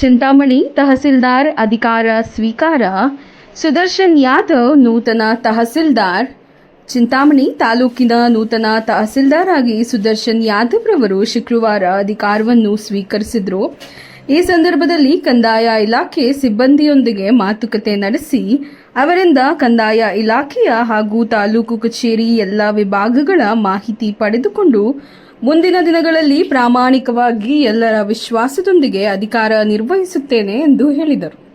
ಚಿಂತಾಮಣಿ ತಹಸೀಲ್ದಾರ್ ಅಧಿಕಾರ ಸ್ವೀಕಾರ. ಸುದರ್ಶನ್ ಯಾದವ್ ನೂತನ ತಹಸೀಲ್ದಾರ್. ಚಿಂತಾಮಣಿ ತಾಲೂಕಿನ ನೂತನ ತಹಸೀಲ್ದಾರ್ ಆಗಿ ಸುದರ್ಶನ್ ಯಾದವ್ ರವರು ಶುಕ್ರವಾರ ಅಧಿಕಾರವನ್ನು ಸ್ವೀಕರಿಸಿದರು. ಈ ಸಂದರ್ಭದಲ್ಲಿ ಕಂದಾಯ ಇಲಾಖೆ ಸಿಬ್ಬಂದಿಯೊಂದಿಗೆ ಮಾತುಕತೆ ನಡೆಸಿ, ಅವರಿಂದ ಕಂದಾಯ ಇಲಾಖೆಯ ಹಾಗೂ ತಾಲೂಕು ಕಚೇರಿ ಎಲ್ಲ ವಿಭಾಗಗಳ ಮಾಹಿತಿ ಪಡೆದುಕೊಂಡು, ಮುಂದಿನ ದಿನಗಳಲ್ಲಿ ಪ್ರಾಮಾಣಿಕವಾಗಿ ಎಲ್ಲರ ವಿಶ್ವಾಸದೊಂದಿಗೆ ಅಧಿಕಾರ ನಿರ್ವಹಿಸುತ್ತೇನೆ ಎಂದು ಹೇಳಿದರು.